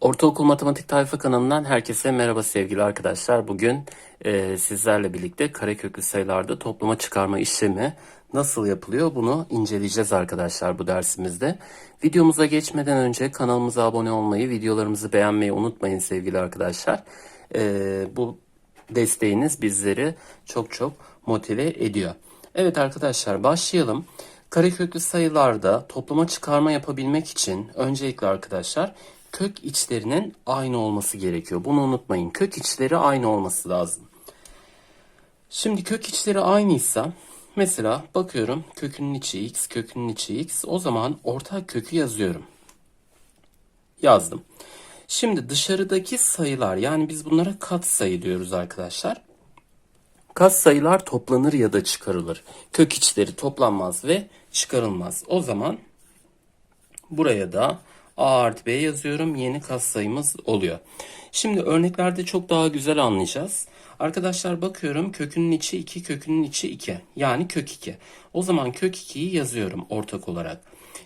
Ortaokul Matematik Tayfa kanalından herkese merhaba sevgili arkadaşlar. Bugün e, sizlerle birlikte kareköklü sayılarda toplama çıkarma işlemi nasıl yapılıyor bunu inceleyeceğiz arkadaşlar bu dersimizde. Videomuza geçmeden önce kanalımıza abone olmayı, videolarımızı beğenmeyi unutmayın sevgili arkadaşlar. E, bu desteğiniz bizleri çok çok motive ediyor. Evet arkadaşlar başlayalım. Kareköklü sayılarda toplama çıkarma yapabilmek için öncelikle arkadaşlar kök içlerinin aynı olması gerekiyor. Bunu unutmayın. Kök içleri aynı olması lazım. Şimdi kök içleri aynıysa mesela bakıyorum kökünün içi x, kökünün içi x. O zaman ortak kökü yazıyorum. Yazdım. Şimdi dışarıdaki sayılar yani biz bunlara kat sayı diyoruz arkadaşlar. Kat sayılar toplanır ya da çıkarılır. Kök içleri toplanmaz ve çıkarılmaz. O zaman buraya da a artı b yazıyorum. Yeni katsayımız oluyor. Şimdi örneklerde çok daha güzel anlayacağız. Arkadaşlar bakıyorum kökünün içi 2, kökünün içi 2. Yani kök 2. O zaman kök 2'yi yazıyorum ortak olarak.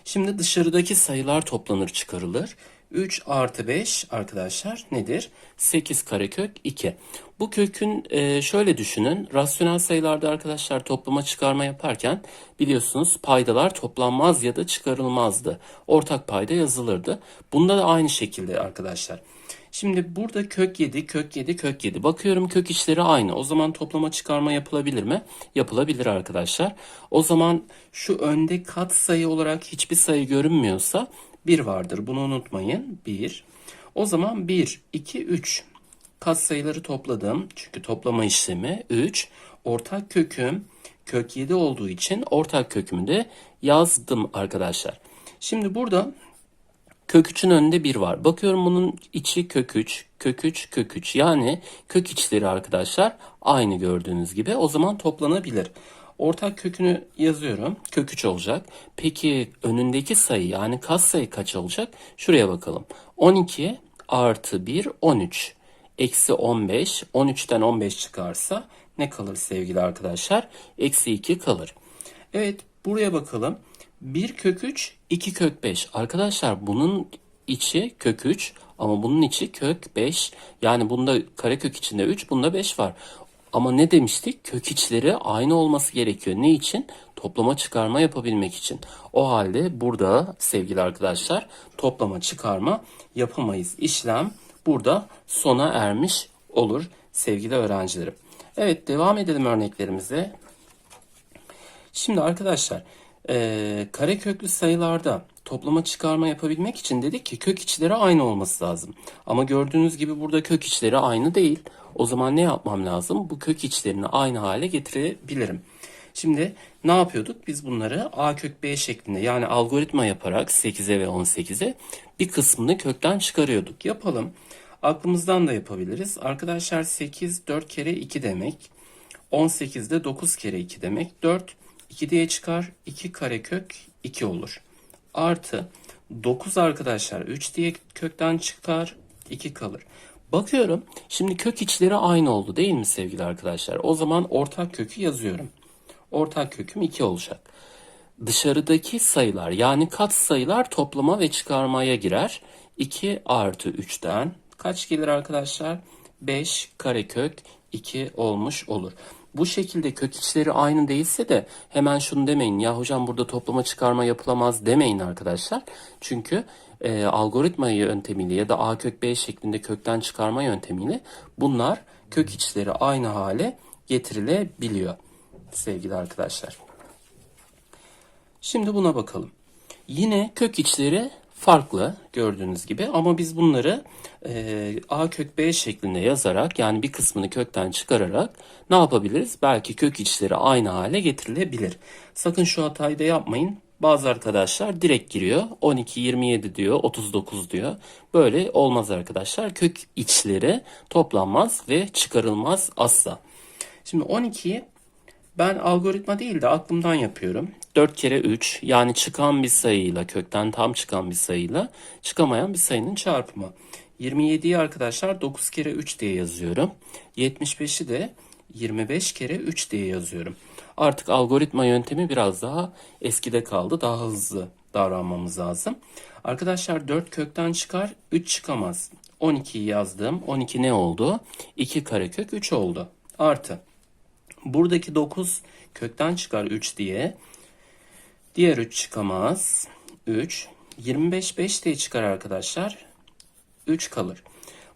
Şimdi dışarıdaki sayılar toplanır çıkarılır. 3 artı 5 arkadaşlar nedir? 8 karekök 2. Bu kökün e, şöyle düşünün. Rasyonel sayılarda arkadaşlar toplama çıkarma yaparken biliyorsunuz paydalar toplanmaz ya da çıkarılmazdı. Ortak payda yazılırdı. Bunda da aynı şekilde arkadaşlar. Şimdi burada kök 7, kök 7, kök 7. Bakıyorum kök içleri aynı. O zaman toplama çıkarma yapılabilir mi? Yapılabilir arkadaşlar. O zaman şu önde kat sayı olarak hiçbir sayı görünmüyorsa 1 vardır. Bunu unutmayın. 1. O zaman 1, 2, 3. Kat sayıları topladım. Çünkü toplama işlemi 3. Ortak köküm kök 7 olduğu için ortak kökümü de yazdım arkadaşlar. Şimdi burada kök 3'ün önünde 1 var. Bakıyorum bunun içi kök 3, kök 3, kök 3. Yani kök içleri arkadaşlar aynı gördüğünüz gibi. O zaman toplanabilir. Ortak kökünü yazıyorum. Kök 3 olacak. Peki önündeki sayı yani kas sayı kaç olacak? Şuraya bakalım. 12 artı 1 13. Eksi 15. 13'ten 15 çıkarsa ne kalır sevgili arkadaşlar? Eksi 2 kalır. Evet buraya bakalım. 1 kök 3, 2 kök 5. Arkadaşlar bunun içi kök 3 ama bunun içi kök 5. Yani bunda karekök içinde 3, bunda 5 var. Ama ne demiştik? Kök içleri aynı olması gerekiyor. Ne için? Toplama çıkarma yapabilmek için. O halde burada sevgili arkadaşlar toplama çıkarma yapamayız. İşlem burada sona ermiş olur sevgili öğrencilerim. Evet devam edelim örneklerimize. Şimdi arkadaşlar e, kare köklü sayılarda toplama çıkarma yapabilmek için dedik ki kök içleri aynı olması lazım. Ama gördüğünüz gibi burada kök içleri aynı değil. O zaman ne yapmam lazım? Bu kök içlerini aynı hale getirebilirim. Şimdi ne yapıyorduk? Biz bunları a kök b şeklinde yani algoritma yaparak 8'e ve 18'e bir kısmını kökten çıkarıyorduk. Yapalım. Aklımızdan da yapabiliriz. Arkadaşlar 8 4 kere 2 demek. 18 de 9 kere 2 demek. 4 2 diye çıkar. 2 karekök 2 olur. Artı 9 arkadaşlar 3 diye kökten çıkar. 2 kalır. Bakıyorum. Şimdi kök içleri aynı oldu değil mi sevgili arkadaşlar? O zaman ortak kökü yazıyorum. Ortak köküm 2 olacak. Dışarıdaki sayılar yani kat sayılar toplama ve çıkarmaya girer. 2 artı 3'ten kaç gelir arkadaşlar? 5 karekök 2 olmuş olur. Bu şekilde kök aynı değilse de hemen şunu demeyin. Ya hocam burada toplama çıkarma yapılamaz demeyin arkadaşlar. Çünkü e, algoritma yöntemiyle ya da a kök b şeklinde kökten çıkarma yöntemiyle bunlar kök içleri aynı hale getirilebiliyor sevgili arkadaşlar. Şimdi buna bakalım. Yine kök içleri farklı gördüğünüz gibi ama biz bunları e, a kök b şeklinde yazarak yani bir kısmını kökten çıkararak ne yapabiliriz? Belki kök içleri aynı hale getirilebilir. Sakın şu hatayı da yapmayın. Bazı arkadaşlar direkt giriyor. 12, 27 diyor, 39 diyor. Böyle olmaz arkadaşlar. Kök içleri toplanmaz ve çıkarılmaz asla. Şimdi 12'yi ben algoritma değil de aklımdan yapıyorum. 4 kere 3 yani çıkan bir sayıyla kökten tam çıkan bir sayıyla çıkamayan bir sayının çarpımı. 27'yi arkadaşlar 9 kere 3 diye yazıyorum. 75'i de 25 kere 3 diye yazıyorum. Artık algoritma yöntemi biraz daha eskide kaldı. Daha hızlı davranmamız lazım. Arkadaşlar 4 kökten çıkar 3 çıkamaz. 12'yi yazdım. 12 ne oldu? 2 karekök 3 oldu. Artı. Buradaki 9 kökten çıkar 3 diye. Diğer 3 çıkamaz. 3. 25 5 diye çıkar arkadaşlar. 3 kalır.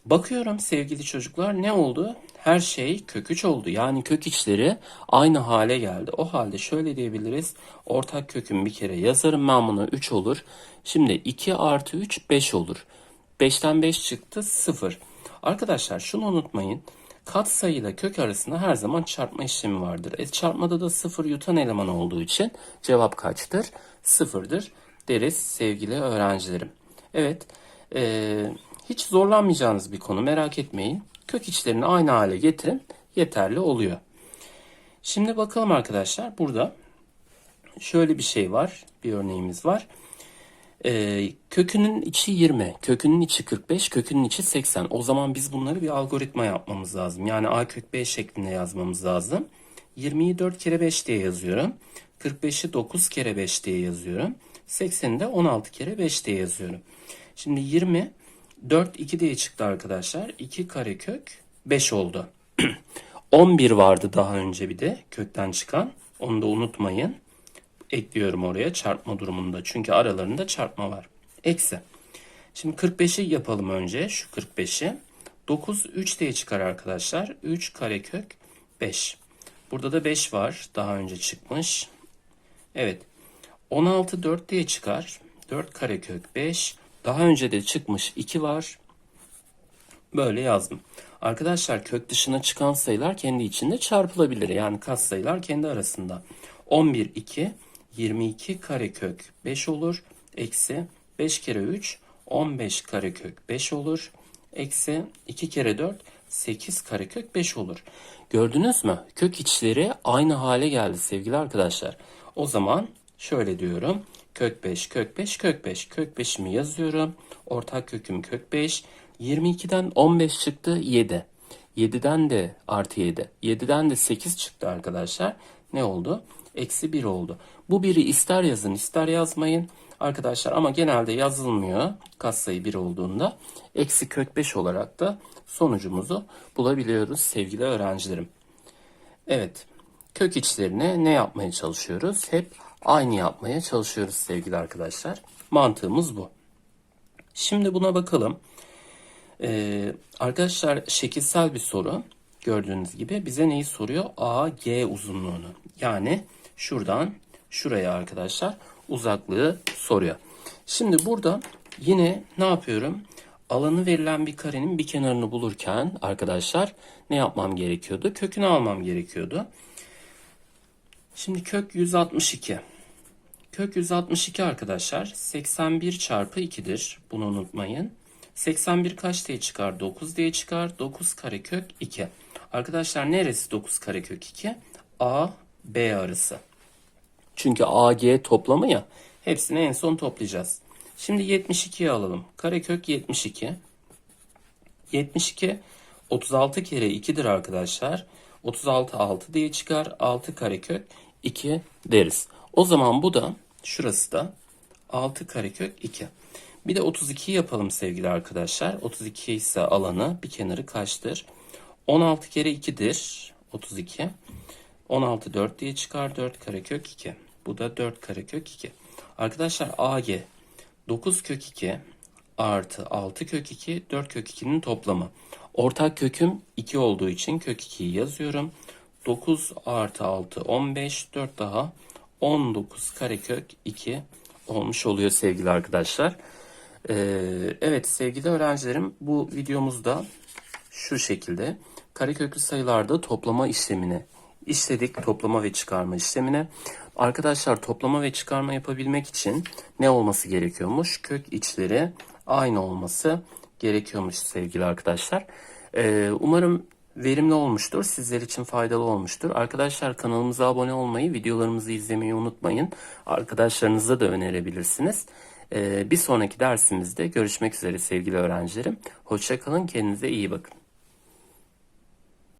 Bakıyorum sevgili çocuklar ne oldu? Her şey kök 3 oldu. Yani kök içleri aynı hale geldi. O halde şöyle diyebiliriz. Ortak kökün bir kere yazarım ben bunu 3 olur. Şimdi 2 artı 3 5 olur. 5'ten 5 çıktı 0. Arkadaşlar şunu unutmayın. Kat sayıyla kök arasında her zaman çarpma işlemi vardır. E, çarpmada da 0 yutan eleman olduğu için cevap kaçtır? 0'dır deriz sevgili öğrencilerim. Evet. Eee hiç zorlanmayacağınız bir konu merak etmeyin. Kök içlerini aynı hale getirin yeterli oluyor. Şimdi bakalım arkadaşlar burada şöyle bir şey var. Bir örneğimiz var. Ee, kökünün içi 20, kökünün içi 45, kökünün içi 80. O zaman biz bunları bir algoritma yapmamız lazım. Yani a kök 5 şeklinde yazmamız lazım. 20'yi 4 kere 5 diye yazıyorum. 45'i 9 kere 5 diye yazıyorum. 80'i de 16 kere 5 diye yazıyorum. Şimdi 20 4 2 diye çıktı arkadaşlar. 2 karekök 5 oldu. 11 vardı daha önce bir de kökten çıkan. Onu da unutmayın. Ekliyorum oraya çarpma durumunda. Çünkü aralarında çarpma var. Eksi. Şimdi 45'i yapalım önce. Şu 45'i. 9 3 diye çıkar arkadaşlar. 3 karekök 5. Burada da 5 var. Daha önce çıkmış. Evet. 16 4 diye çıkar. 4 karekök 5. Daha önce de çıkmış 2 var. Böyle yazdım. Arkadaşlar kök dışına çıkan sayılar kendi içinde çarpılabilir. Yani kas sayılar kendi arasında. 11 2 22 karekök 5 olur. Eksi 5 kere 3 15 karekök 5 olur. Eksi 2 kere 4 8 karekök 5 olur. Gördünüz mü? Kök içleri aynı hale geldi sevgili arkadaşlar. O zaman şöyle diyorum. Kök 5, kök 5, kök 5. Kök 5'imi yazıyorum. Ortak köküm kök 5. 22'den 15 çıktı 7. 7'den de artı 7. 7'den de 8 çıktı arkadaşlar. Ne oldu? Eksi 1 oldu. Bu biri ister yazın ister yazmayın. Arkadaşlar ama genelde yazılmıyor. Katsayı 1 olduğunda. Eksi kök 5 olarak da sonucumuzu bulabiliyoruz sevgili öğrencilerim. Evet. Kök içlerine ne yapmaya çalışıyoruz? Hep aynı yapmaya çalışıyoruz sevgili arkadaşlar. Mantığımız bu. Şimdi buna bakalım. Ee, arkadaşlar şekilsel bir soru. Gördüğünüz gibi bize neyi soruyor? A, G uzunluğunu. Yani şuradan şuraya arkadaşlar uzaklığı soruyor. Şimdi burada yine ne yapıyorum? Alanı verilen bir karenin bir kenarını bulurken arkadaşlar ne yapmam gerekiyordu? Kökünü almam gerekiyordu. Şimdi kök 162. Kök 162 arkadaşlar 81 çarpı 2'dir. Bunu unutmayın. 81 kaç diye çıkar? 9 diye çıkar. 9 karekök 2. Arkadaşlar neresi 9 karekök 2? A, B arası. Çünkü A, G toplamı ya. Hepsini en son toplayacağız. Şimdi 72'yi alalım. Karekök 72. 72 36 kere 2'dir arkadaşlar. 36 6 diye çıkar. 6 karekök 2 deriz. O zaman bu da şurası da 6 karekök 2. Bir de 32 yapalım sevgili arkadaşlar. 32 ise alanı bir kenarı kaçtır? 16 kere 2'dir. 32. 16 4 diye çıkar. 4 karekök 2. Bu da 4 karekök 2. Arkadaşlar AG 9 kök 2 artı 6 kök 2 4 kök 2'nin toplamı. Ortak köküm 2 olduğu için kök 2'yi yazıyorum. 9 artı 6 15 4 daha 19 karekök 2 olmuş oluyor sevgili arkadaşlar. Ee, evet sevgili öğrencilerim bu videomuzda şu şekilde kareköklü sayılarda toplama işlemini işledik. Toplama ve çıkarma işlemine. Arkadaşlar toplama ve çıkarma yapabilmek için ne olması gerekiyormuş? Kök içleri aynı olması gerekiyormuş sevgili arkadaşlar. Ee, umarım verimli olmuştur. Sizler için faydalı olmuştur. Arkadaşlar kanalımıza abone olmayı, videolarımızı izlemeyi unutmayın. Arkadaşlarınıza da önerebilirsiniz. Ee, bir sonraki dersimizde görüşmek üzere sevgili öğrencilerim. Hoşçakalın, kendinize iyi bakın.